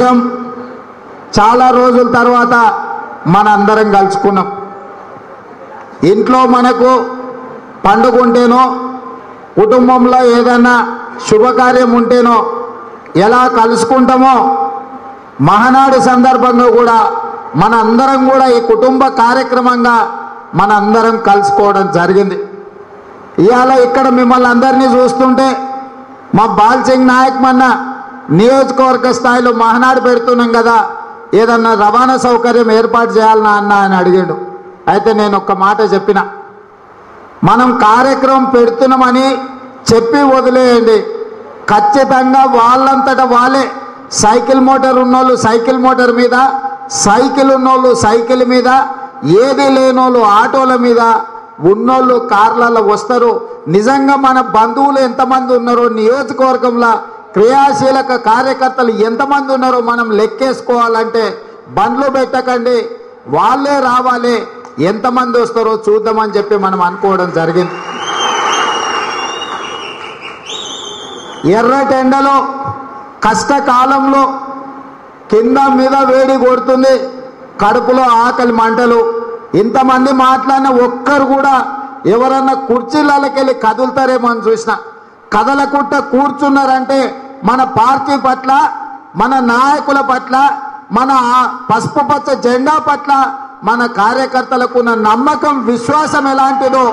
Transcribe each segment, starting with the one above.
కోసం చాలా రోజుల తర్వాత మన అందరం కలుసుకున్నాం. ఇంట్లో మనకు పండుగ ఉంటేనో కుటుంబంలో ఏదైనా శుభకార్యం ఉంటేనో ఎలా కలుసుకుంటామో మహానాడు సందర్భంగా కూడా మన అందరం కూడా ఈ కుటుంబ కార్యక్రమంగా మన అందరం కలుసుకోవడం జరిగింది. ఇవాళ ఇక్కడ మిమ్మల్ని అందరినీ చూస్తుంటే మా బాల్సింగ్ నాయక్ మన్నా నియోజకవర్గ స్థాయిలో మహనాడు పెడుతున్నాం కదా ఏదన్నా రవాణా సౌకర్యం ఏర్పాటు చేయాలన్నా అన్న ఆయన అడిగాడు. అయితే నేను ఒక్క మాట చెప్పిన. మనం కార్యక్రమం పెడుతున్నామని చెప్పి వదిలేయండి. ఖచ్చితంగా వాళ్ళంతట వాళ్ళే. సైకిల్ మోటార్ ఉన్నోళ్ళు సైకిల్ మోటార్ మీద సైకిల్ ఉన్నోళ్ళు సైకిల్ మీద ఏది లేనోళ్ళు ఆటోల మీద ఉన్నోళ్ళు కార్లలో వస్తారు. నిజంగా మన బంధువులు ఎంతమంది ఉన్నారో నియోజకవర్గంలో క్రియాశీలక కార్యకర్తలు ఎంతమంది ఉన్నారో మనం లెక్కేసుకోవాలంటే బండ్లు పెట్టకండి వాళ్ళే రావాలి. ఎంతమంది వస్తారో చూద్దామని చెప్పి మనం అనుకోవడం జరిగింది. ఎర్రటెండలో కష్టకాలంలో కింద మీద వేడి కొడుతుంది కడుపులో ఆకలి మంటలు. ఇంతమంది మాట్లాడిన ఒక్కరు కూడా ఎవరన్నా కుర్చీలకెళ్ళి కదులుతారేమో అని చూసిన. కదలకుంట కూర్చున్నారంటే మన పార్టీ పట్ల మన నాయకుల పట్ల మన పసుపు పచ్చ జెండా పట్ల మన కార్యకర్తలకు ఉన్న నమ్మకం విశ్వాసం ఎలాంటిదో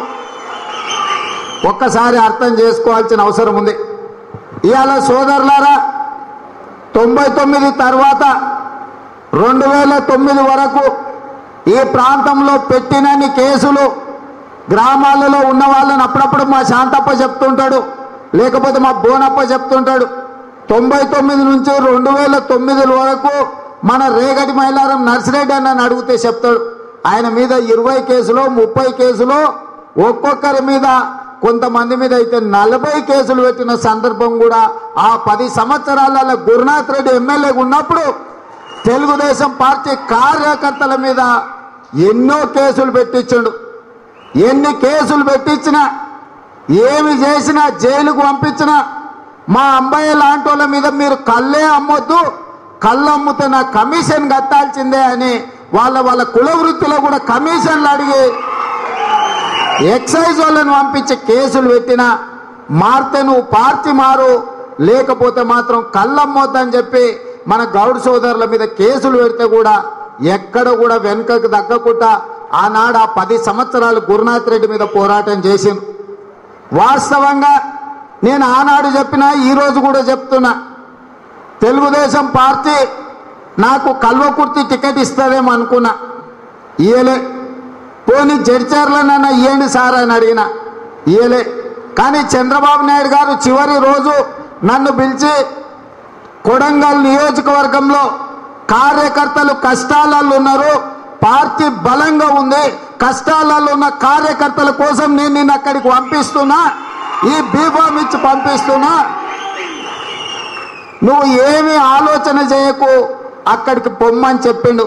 ఒక్కసారి అర్థం చేసుకోవాల్సిన అవసరం ఉంది. ఇవాళ సోదరులారా తొంభై తొమ్మిది తర్వాత రెండు వేల తొమ్మిది వరకు ఈ ప్రాంతంలో పెట్టినన్ని కేసులు గ్రామాలలో ఉన్న వాళ్ళని అప్పుడప్పుడు మా శాంతప్ప చెప్తుంటాడు లేకపోతే మా బోనప్ప చెప్తుంటాడు తొంభై తొమ్మిది నుంచి రెండు వేల తొమ్మిది వరకు మన రేగడి మైలారం నర్సిరెడ్డి అని అడిగితే చెప్తాడు. ఆయన మీద ఇరవై కేసులు ముప్పై కేసులు ఒక్కొక్కరి మీద కొంతమంది మీద అయితే నలభై కేసులు పెట్టిన సందర్భం కూడా ఆ పది సంవత్సరాల గురునాథ్ రెడ్డి ఎమ్మెల్యేగా ఉన్నప్పుడు తెలుగుదేశం పార్టీ కార్యకర్తల మీద ఎన్నో కేసులు పెట్టించాడు. ఎన్ని కేసులు పెట్టించినా ఏమి చేసినా జైలుకు పంపించినా మా అమ్మాయి లాంటి వాళ్ళ మీద మీరు కళ్ళే అమ్మొద్దు. కళ్ళు అమ్ముతే నా కమిషన్ కట్టాల్సిందే అని వాళ్ళ వాళ్ళ కుల వృత్తిలో కూడా కమిషన్లు అడిగి ఎక్సైజ్ వాళ్ళని పంపించి కేసులు పెట్టినా మారితే నువ్వు పార్టీ మారు లేకపోతే మాత్రం కళ్ళమ్మొద్దని చెప్పి మన గౌడ్ సోదరుల మీద కేసులు పెడితే కూడా ఎక్కడ కూడా వెనుకకు తగ్గకుండా ఆనాడు ఆ పది సంవత్సరాలు గురునాథ్ రెడ్డి మీద పోరాటం చేసింది వాస్తవంగా నేను ఆనాడు చెప్పినా ఈరోజు కూడా చెప్తున్నా. తెలుగుదేశం పార్టీ నాకు కల్వకుర్తి టికెట్ ఇస్తుందేమో అనుకున్నా. ఇయలే పోనీ జడ్చర్లనన్నా ఇవ్వండి సార్ అని అడిగిన. ఇయలే కానీ చంద్రబాబు నాయుడు గారు చివరి రోజు నన్ను పిలిచి కొడంగల్ నియోజకవర్గంలో కార్యకర్తలు కష్టాలలో ఉన్నారు పార్టీ బలంగా ఉంది కష్టాలలో ఉన్న కార్యకర్తల కోసం నేను నిన్ను అక్కడికి పంపిస్తున్నా. ఈ బీఫామ్ ఇచ్చి పంపిస్తున్నా. నువ్వు ఏమి ఆలోచన చేయకు. అక్కడికి పొమ్మని చెప్పిండు.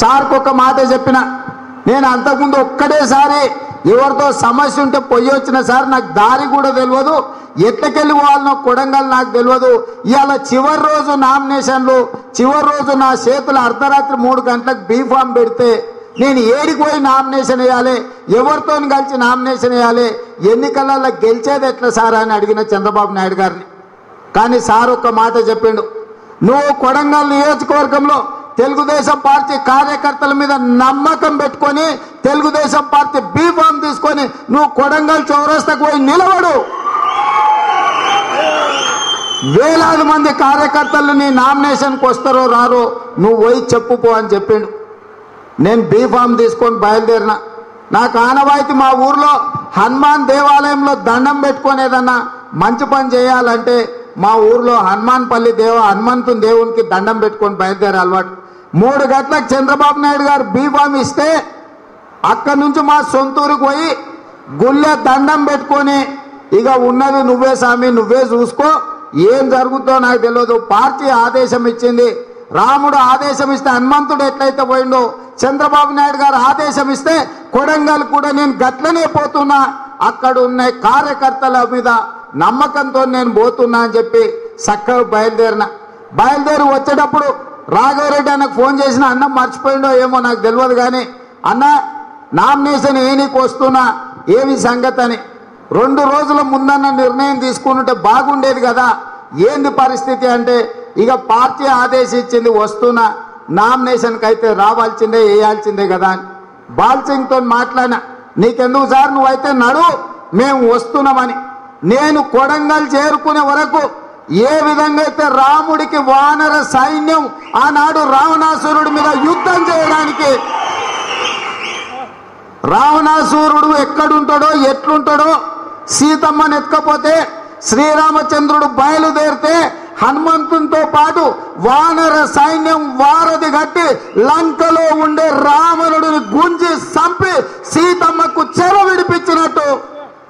సార్కు ఒక మాట చెప్పిన. నేను అంతకుముందు ఒక్కడేసారి ఎవరితో సమస్య ఉంటే పొయ్యి వచ్చిన సార్ నాకు దారి కూడా తెలియదు ఎట్లకెళ్ళి పోవాలనో కొడంగల్ నాకు తెలియదు ఇవాళ చివరి రోజు నామినేషన్లు చివరి రోజు నా చేతులు అర్ధరాత్రి మూడు గంటలకు బీఫామ్ పెడితే నేను ఏడికి పోయి నామినేషన్ వేయాలి? ఎవరితో కలిసి నామినేషన్ వేయాలి? ఎన్నికలలో గెలిచేది ఎట్లా సార్ అని అడిగిన చంద్రబాబు నాయుడు గారిని. కానీ సార్ ఒక్క మాట చెప్పిండు. నువ్వు కొడంగల్ నియోజకవర్గంలో తెలుగుదేశం పార్టీ కార్యకర్తల మీద నమ్మకం పెట్టుకొని తెలుగుదేశం పార్టీ బీఫామ్ తీసుకొని నువ్వు కొడంగల్ చౌరస్తాకు పోయి నిలబడు. వేలాది మంది కార్యకర్తలు నీ నామినేషన్కి వస్తారో రారో నువ్వు పోయి చెప్పుపో అని చెప్పిండు. నేను బీఫామ్ తీసుకొని బయలుదేరిన. నాకు ఆనవాయితీ మా ఊర్లో హనుమాన్ దేవాలయంలో దండం పెట్టుకునేదన్నా మంచి పని చేయాలంటే మా ఊర్లో హనుమాన్ పల్లి దేవ హనుమంతుని దేవునికి దండం పెట్టుకొని బయలుదేరే అలవాటు. మూడు గంటలకు చంద్రబాబు నాయుడు గారు బీఫామ్ ఇస్తే అక్కడి నుంచి మా సొంతూరుకు పోయి గుళ్ళె దండం పెట్టుకొని ఇక ఉన్నది నువ్వే స్వామి నువ్వే చూసుకో. ఏం జరుగుతుందో నాకు తెలియదు పార్టీ ఆదేశం ఇచ్చింది. రాముడు ఆదేశం ఇస్తే హనుమంతుడు ఎట్లయితే పోయిండో చంద్రబాబు నాయుడు గారు ఆదేశం ఇస్తే కొడంగల్ కూడా నేను గట్లనే పోతున్నా అక్కడ ఉన్న కార్యకర్తల మీద నమ్మకంతో నేను పోతున్నా అని చెప్పి చక్కగా బయలుదేరిన. బయలుదేరి వచ్చేటప్పుడు రాఘవరెడ్డి అన్నకు ఫోన్ చేసిన అన్న మర్చిపోయిండో ఏమో నాకు తెలియదు కానీ అన్న నామినేషన్ ఏ నీకు వస్తున్నా ఏమి సంగతి అని రెండు రోజుల ముందన్న నిర్ణయం తీసుకుంటే బాగుండేది కదా ఏంది పరిస్థితి అంటే ఇక పార్టీ ఆదేశించింది వస్తున్నా నామినేషన్కి అయితే రావాల్సిందే వేయాల్సిందే కదా. అని బాల్సింగ్తో మాట్లాడినా నీకెందుకు సార్ నువ్వైతే నడు మేము వస్తున్నామని. నేను కొడంగల్ చేరుకునే వరకు ఏ విధంగా అయితే రాముడికి వానర సైన్యం ఆనాడు రావణాసురుడి మీద యుద్ధం చేయడానికి రావణాసురుడు ఎక్కడుంటాడో ఎట్లుంటాడో సీతమ్మని ఎత్తుకపోతే శ్రీరామచంద్రుడు బయలుదేరితే హనుమంతునితో పాటు వానర సైన్యం వారధి కట్టి లంకలో ఉండే రావణుడిని గుంజి చంపి సీతమ్మకు చెర విడిపించినట్టు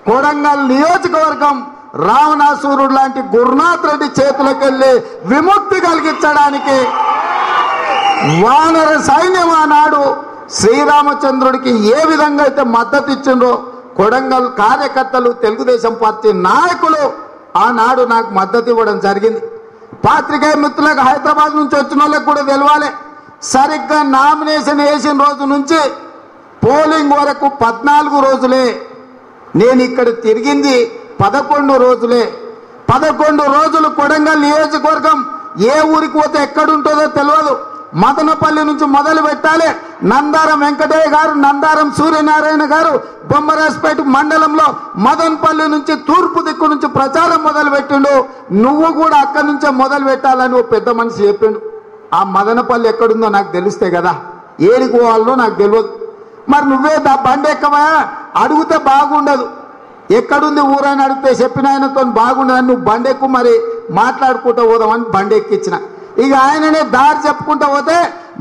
కొడంగల్ నియోజకవర్గం రావణాసురుడు లాంటి గురునాథ్ రెడ్డి చేతులకు వెళ్ళి విముక్తి కలిగించడానికి వానర సైన్యం ఆనాడు శ్రీరామచంద్రుడికి ఏ విధంగా అయితే మద్దతు ఇచ్చిండ్రో కొడంగల్ కార్యకర్తలు తెలుగుదేశం పార్టీ నాయకులు ఆనాడు నాకు మద్దతు ఇవ్వడం జరిగింది. పాత్రికేయ మిత్రులకు హైదరాబాద్ నుంచి వచ్చిన వాళ్ళకి కూడా తెలవాలి. సరిగ్గా నామినేషన్ వేసిన రోజు నుంచి పోలింగ్ వరకు పద్నాలుగు రోజులే. నేను ఇక్కడ తిరిగింది పదకొండు రోజులే. పదకొండు రోజులు కొడంగల్ నియోజకవర్గం ఏ ఊరికి పోతే ఎక్కడుంటుందో తెలియదు మదనపల్లి నుంచి మొదలు పెట్టాలి. నందారం వెంకటయ్య గారు నందారం సూర్యనారాయణ గారు బొమ్మరాజపేట మండలంలో మదనపల్లి నుంచి తూర్పు దిక్కు నుంచి ప్రచారం మొదలు పెట్టిండు నువ్వు కూడా అక్కడి నుంచే మొదలు పెట్టాలని ఓ పెద్ద మనిషి చెప్పిండు. ఆ మదనపల్లి ఎక్కడుందో నాకు తెలిస్తే కదా ఏడికి పోవాలో నాకు తెలియదు. మరి నువ్వే దా బండి ఎక్కవా? అడిగితే బాగుండదు. ఎక్కడుంది ఊరని అడిగితే చెప్పిన ఆయనతో బాగుండదని నువ్వు బండెక్కు మరి మాట్లాడుకుంటూ పోదామని బండి ఎక్కించిన ఇక ఆయననే దారి చెప్పుకుంటూ పోతే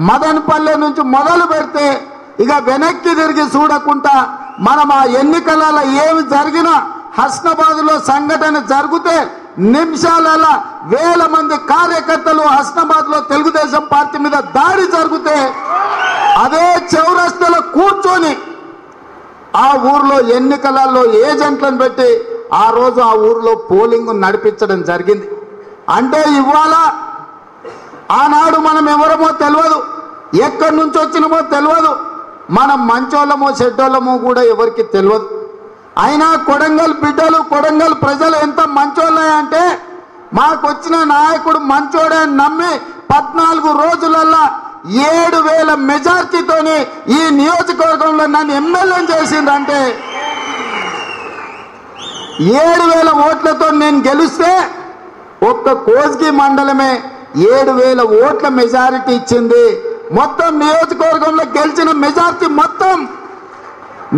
మదనపల్లె నుంచి మొదలు పెడితే ఇక వెనక్కి తిరిగి చూడకుండా మనం ఆ ఎన్నికలలో ఏమి జరిగినా హస్నాబాద్లో సంఘటన జరిగితే నిమిషాల వేల మంది కార్యకర్తలు హస్నాబాద్లో తెలుగుదేశం పార్టీ మీద దాడి జరిగితే అదే చౌరస్తలో కూర్చొని ఆ ఊర్లో ఎన్నికలలో ఏజెంట్లను పెట్టి ఆ రోజు ఆ ఊర్లో పోలింగ్ నడిపించడం జరిగింది. అంటే ఇవాళ ఆనాడు మనం ఎవరమో తెలియదు ఎక్కడి నుంచి వచ్చినమో తెలియదు మనం మంచోళ్ళమో చెడ్డోళ్ళమో కూడా ఎవరికి తెలియదు అయినా కొడంగల్ బిడ్డలు కొడంగల్ ప్రజలు ఎంత మంచోళ్ళాయంటే మాకొచ్చిన మాకు వచ్చిన నాయకుడు మంచోడే నమ్మి పద్నాలుగు రోజులల్లా ఏడు వేల మెజార్టీతోని ఈ నియోజకవర్గంలో నన్ను ఎమ్మెల్యే చేసిందంటే ఏడు వేల ఓట్లతో నేను గెలిస్తే ఒక్క కోస్గి మండలమే ఏడు వేల ఓట్ల మెజారిటీ ఇచ్చింది. మొత్తం నియోజకవర్గంలో గెలిచిన మెజారిటీ మొత్తం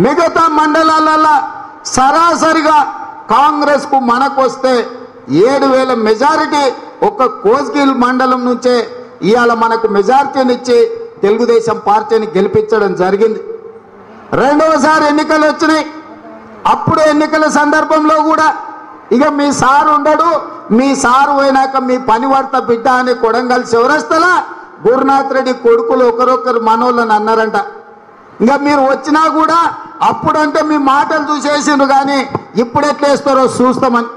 మిగతా మండలాలలో సరాసరిగా కాంగ్రెస్కు మనకొస్తే ఏడు వేల మెజారిటీ ఒక్క కోస్గిల్ మండలం నుంచే ఇవాళ మనకు మెజారిటీనిచ్చి తెలుగుదేశం పార్టీని గెలిపించడం జరిగింది. రెండవసారి ఎన్నికలు వచ్చినాయి. అప్పుడు ఎన్నికల సందర్భంలో కూడా ఇక మీ సారు ఉండడు మీ సారు పోయినాక మీ పని వర్త బిడ్డ అని కొడంగల్ శివరస్తల గురునాథ్ రెడ్డి కొడుకులు ఒకరొకరు మనోళ్ళని అన్నారంట. ఇంకా మీరు వచ్చినా కూడా అప్పుడంటే మీ మాటలు చూసేసిండ్రు కానీ ఇప్పుడు ఎట్లా వేస్తారో చూస్తామని.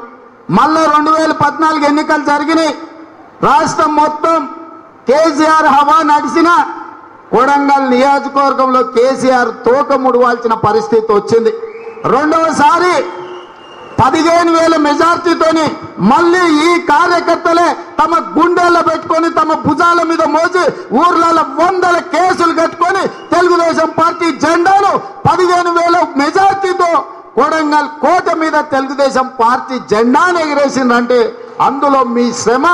మళ్ళా రెండు వేల పద్నాలుగు ఎన్నికలు జరిగినాయి. రాష్ట్రం మొత్తం కేసీఆర్ హవా నడిచిన కొడంగల్ నియోజకవర్గంలో కేసీఆర్ తోక ముడవాల్సిన పరిస్థితి వచ్చింది. రెండవసారి పదిహేను వేల మెజార్టీతోని మళ్ళీ ఈ కార్యకర్తలే తమ గుండెల్లో పెట్టుకొని తమ భుజాల మీద మోసి ఊర్లలో వందల కేసులు కట్టుకొని తెలుగుదేశం పార్టీ జెండాను పదిహేను వేల మెజార్టీతో కొడంగల్ కోట మీద తెలుగుదేశం పార్టీ జెండాను ఎగిరేసిందంటే అందులో మీ శ్రమ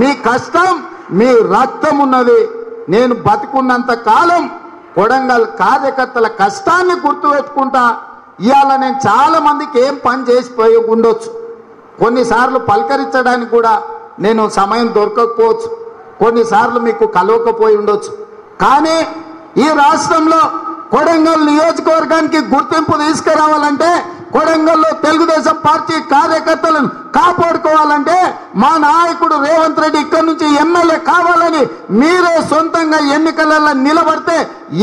మీ కష్టం మీ రక్తం ఉన్నది. నేను బతికున్నంత కాలం కొడంగల్ కార్యకర్తల కష్టాన్ని గుర్తుపెట్టుకుంటా. ఇవాళ నేను చాలా మందికి ఏం పని చేసిపోయి ఉండొచ్చు. కొన్నిసార్లు పలకరించడానికి కూడా నేను సమయం దొరకకపోవచ్చు. కొన్నిసార్లు మీకు కలవకపోయి ఉండొచ్చు. కానీ ఈ రాష్ట్రంలో కొడంగల్ నియోజకవర్గానికి గుర్తింపు తీసుకురావాలంటే కొడంగల్లో తెలుగుదేశం పార్టీ కార్యకర్తలను కాపాడుకోవాలంటే మా నాయకుడు రేవంత్ రెడ్డి ఇక్కడి నుంచి ఎమ్మెల్యే కావాలని మీరే సొంతంగా ఎన్నికలలో నిలబడితే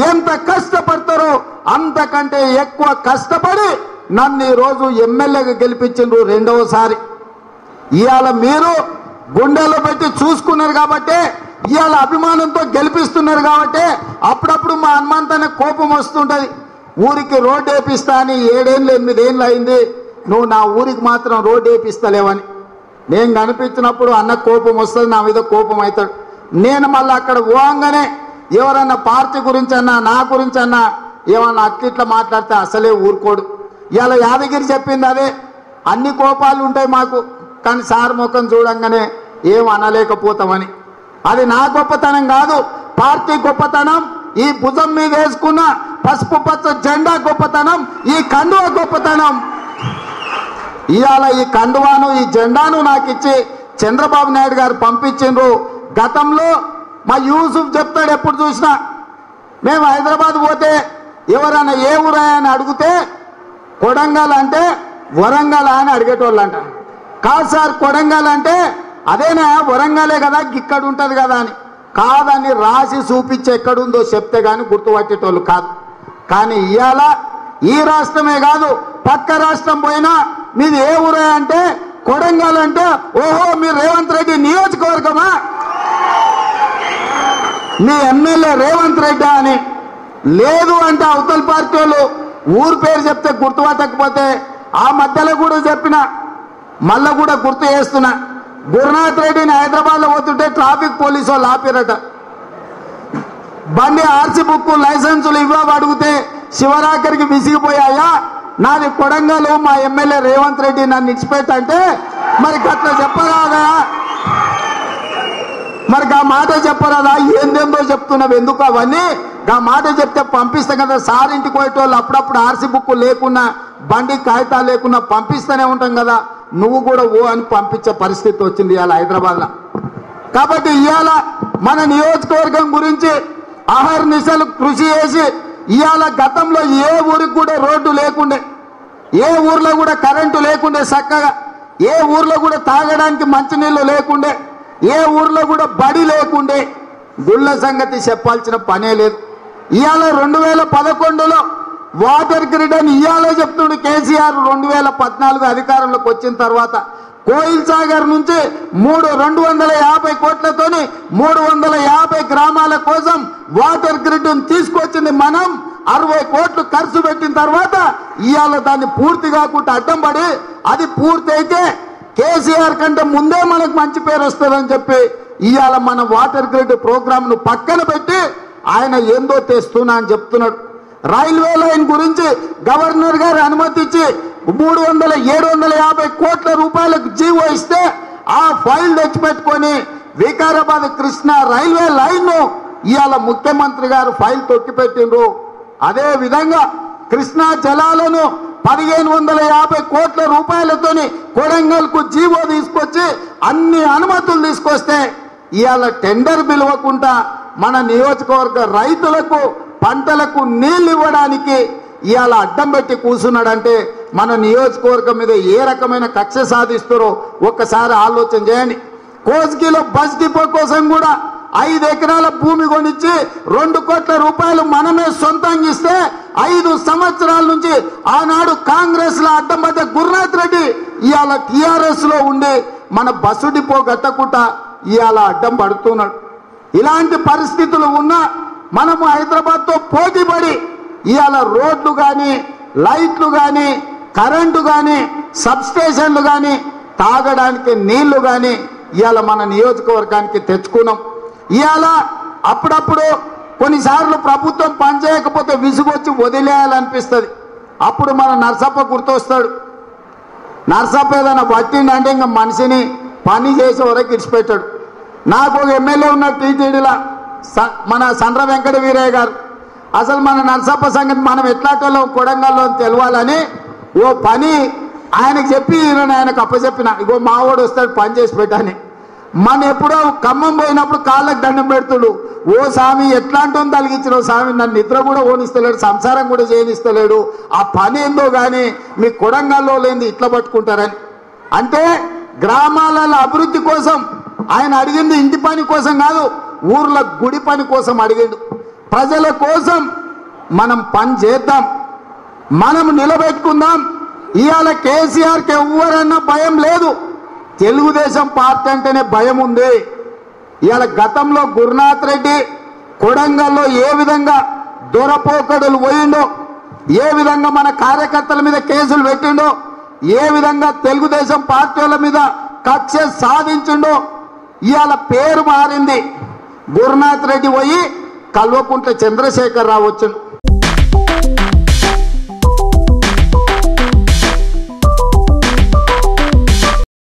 ఎంత కష్టపడతారో అంతకంటే ఎక్కువ కష్టపడి నన్ను ఈరోజు ఎమ్మెల్యేగా గెలిపించిండ్రు రెండవసారి. ఇవాళ మీరు గుండెల్లో పెట్టి చూసుకున్నారు కాబట్టి ఇవాళ అభిమానంతో గెలిపిస్తున్నారు కాబట్టి అప్పుడప్పుడు మా హనుమంతనే కోపం వస్తుంటుంది. ఊరికి రోడ్డు వేపిస్తా అని ఏడేళ్ళు ఎనిమిదేళ్ళు అయింది. నువ్వు నా ఊరికి మాత్రం రోడ్డు వేపిస్తలేవని. నేను కనిపించినప్పుడు అన్న కోపం వస్తుంది నా మీద కోపం అవుతాడు నేను మళ్ళీ అక్కడ పోగానే ఎవరన్నా పార్టీ గురించి అన్నా నా గురించి అన్నా ఏమన్నా అట్లిట్లా మాట్లాడితే అసలే ఊరుకోడు. ఇవాళ యాదగిరి చెప్పింది అదే. అన్ని కోపాలు ఉంటాయి మాకు. కానీ సార్ ముఖం చూడంగానే ఏం అనలేకపోతామని. అది నా గొప్పతనం కాదు. పార్టీ గొప్పతనం ఈ భుజం మీద వేసుకున్న పసుపు పచ్చ జెండా గొప్పతనం ఈ కండువ గొప్పతనం. ఇవాళ ఈ కండువాను ఈ జెండాను నాకు ఇచ్చి చంద్రబాబు నాయుడు గారు పంపించిండ్రు. గతంలో మా యూసుఫ్ చెప్తాడు ఎప్పుడు చూసినా. మేము హైదరాబాద్ పోతే ఎవరైనా ఏ ఊరా అని అడిగితే కొడంగల్ అంటే వరంగల్ అని అడిగేటోళ్ళు అంట. కాదు సార్ కొడంగల్ అంటే అదేనా? వరంగలే కదా ఇక్కడ ఉంటుంది కదా అని. కాదని రాసి చూపించి ఎక్కడుందో చెప్తే కానీ గుర్తుపట్టేటోళ్ళు కాదు. కానీ ఇవాళ ఈ రాష్ట్రమే కాదు పక్క రాష్ట్రం పోయినా మీది ఏ ఊరే అంటే కొడంగల్ అంటే ఓహో మీరు రేవంత్ రెడ్డి నియోజకవర్గమా? మీ ఎమ్మెల్యే రేవంత్ రెడ్డి అని. లేదు అంటే అవతల పార్టీ వాళ్ళు. ఊరు పేరు చెప్తే గుర్తుపట్టకపోతే ఆ మధ్యలో కూడా చెప్పిన మళ్ళా కూడా గుర్తు చేస్తున్నా. గురునాథ్ రెడ్డిని హైదరాబాద్లో పోతుంటే ట్రాఫిక్ పోలీసు వాళ్ళు ఆపిరట. బండి ఆర్సీ బుక్ లైసెన్సులు ఇవ్వ అడిగితే శివరాకరికి విసిగిపోయాయా? నాది కొడంగల్ మా ఎమ్మెల్యే రేవంత్ రెడ్డి నన్ను ఇచ్చిపెట్టంటే మరి గట్ల చెప్పరాదా? మరి ఆ మాట చెప్పరాదా ఏందేందో చెప్తున్నావు? ఎందుకు అవన్నీ? ఆ మాట చెప్తే పంపిస్తాం కదా సార్ ఇంటికి పోయేటోళ్ళు అప్పుడప్పుడు ఆర్సీ బుక్ లేకున్నా బండి కాగితాలు లేకున్నా పంపిస్తూనే ఉంటాం కదా. నువ్వు కూడా ఓ అని పంపించే పరిస్థితి వచ్చింది ఇవాళ హైదరాబాద్లో. కాబట్టి ఇవాళ మన నియోజకవర్గం గురించి అహర్నిశలు కృషి చేసి ఇవాళ గతంలో ఏ ఊరికి కూడా రోడ్డు లేకుండే ఏ ఊర్లో కూడా కరెంటు లేకుండే చక్కగా ఏ ఊర్లో కూడా తాగడానికి మంచినీళ్ళు లేకుండే ఏ ఊర్లో కూడా బడి లేకుండే గుళ్ళ సంగతి చెప్పాల్సిన పనే లేదు. ఇవాళ రెండు వేల పదకొండులో వాటర్ గ్రిడ్ అని ఇవాళ చెప్తుడు కేసీఆర్ రెండు వేల పద్నాలుగు అధికారంలోకి వచ్చిన తర్వాత కోయిల్ సాగర్ నుంచి మూడు రెండు వందల యాభై కోట్లతోని మూడు వందల యాభై గ్రామాల కోసం వాటర్ గ్రిడ్ తీసుకొచ్చింది మనం. అరవై కోట్లు ఖర్చు పెట్టిన తర్వాత ఇవాళ దాన్ని పూర్తి కాకుండా అడ్డం పడి అది పూర్తి అయితే కేసీఆర్ కంటే ముందే మనకు మంచి పేరు వస్తుందని చెప్పి ఇవాళ మన వాటర్ గ్రిడ్ ప్రోగ్రామ్ను పక్కన పెట్టి ఆయన ఏందో తెస్తున్నా అని చెప్తున్నాడు. రైల్వే లైన్ గురించి గవర్నర్ గారు అనుమతి ఇచ్చి మూడు వందల ఏడు వందల యాభై కోట్ల రూపాయలకు జీవో ఇస్తే ఆ ఫైల్ తెచ్చిపెట్టుకొని వికారాబాద్ కృష్ణ రైల్వే లైన్ ఇవాళ ముఖ్యమంత్రి గారు ఫైల్ తొక్కిపెట్టిండ్రు. అదే విధంగా కృష్ణా జలాలను పదిహేను వందల యాభై కోట్ల రూపాయలతోని కొడంగల్కు జీవో తీసుకొచ్చి అన్ని అనుమతులు తీసుకొస్తే ఇవాళ టెండర్ పిలవకుండా మన నియోజకవర్గ రైతులకు పంటలకు నీళ్ళు ఇవ్వడానికి ఇవాళ అడ్డం పెట్టి కూర్చున్నాడంటే మన నియోజకవర్గం మీద ఏ రకమైన కక్ష సాధిస్తారో ఒక్కసారి ఆలోచన చేయండి. కోస్గిలో బస్ డిపో కోసం కూడా ఐదు ఎకరాల భూమి కొనిచ్చి రెండు కోట్ల రూపాయలు మనమే సొంతంగా ఇస్తే ఐదు సంవత్సరాల నుంచి ఆనాడు కాంగ్రెస్లో అడ్డం పడ్డ గురునాథ్ రెడ్డి ఇవాళ టిఆర్ఎస్లో ఉండి మన బస్సు డిపో కట్టకుండా ఇవాళ అడ్డం పడుతున్నాడు. ఇలాంటి పరిస్థితులు ఉన్నా మనము హైదరాబాద్తో పోటీ పడి ఇవాళ రోడ్లు కానీ లైట్లు కానీ కరెంటు కానీ సబ్స్టేషన్లు కానీ తాగడానికి నీళ్ళు కానీ ఇవాళ మన నియోజకవర్గానికి తెచ్చుకున్నాం. ఇవాళ అప్పుడప్పుడు కొన్నిసార్లు ప్రభుత్వం పనిచేయకపోతే విసుగొచ్చి వదిలేయాలనిపిస్తుంది. అప్పుడు మన నర్సప్ప గుర్తొస్తాడు. నర్సప్ప ఏదైనా పట్టిండంటే ఇంకా మనిషిని పని చేసే వరకు ఇడిచిపెట్టాడు. నాకు ఒక ఎమ్మెల్యే ఉన్న టీటీడీలా స- మన సండ్ర వెంకట వీరయ్య గారు. అసలు మన నర్సప్ప సంగతి మనం ఎట్లాటోళ్ళం కొడంగల్లో తెలవాలని ఓ పని ఆయనకు చెప్పి ఈయన ఆయనకు అప్పచెప్పిన ఇగో మావాడు వస్తాడు పని చేసి పెట్టాను. మన ఎప్పుడో ఖమ్మం పోయినప్పుడు కాళ్ళకు దండం పెడుతుడు. ఓ స్వామి ఎట్లాంటి తలిగించిన స్వామి? నన్ను నిద్ర కూడా ఓనిస్తలేడు సంసారం కూడా చేయనిస్తలేడు. ఆ పని ఏందో కానీ మీ కొడంగల్లో లేని ఇట్లా పట్టుకుంటారని. అంటే గ్రామాలలో అభివృద్ధి కోసం ఆయన అడిగింది ఇంటి పని కోసం కాదు ఊర్ల గుడి పని కోసం అడిగిండు. ప్రజల కోసం మనం పని చేద్దాం. మనం నిలబెట్టుకుందాం. ఇవాళ కేసీఆర్కి ఎవరన్నా భయం లేదు. తెలుగుదేశం పార్టీ అంటేనే భయం ఉంది. ఇవాళ గతంలో గురునాథ్ రెడ్డి కొడంగల్లో ఏ విధంగా దొరపోకడులు పోయిండో ఏ విధంగా మన కార్యకర్తల మీద కేసులు పెట్టిండో ఏ విధంగా తెలుగుదేశం పార్టీల మీద కక్ష సాధించిండో ఇవాళ పేరు మారింది. గురునాథ్ రెడ్డి పోయి కల్వకుంట్ల చంద్రశేఖర్ రావు వచ్చిండు.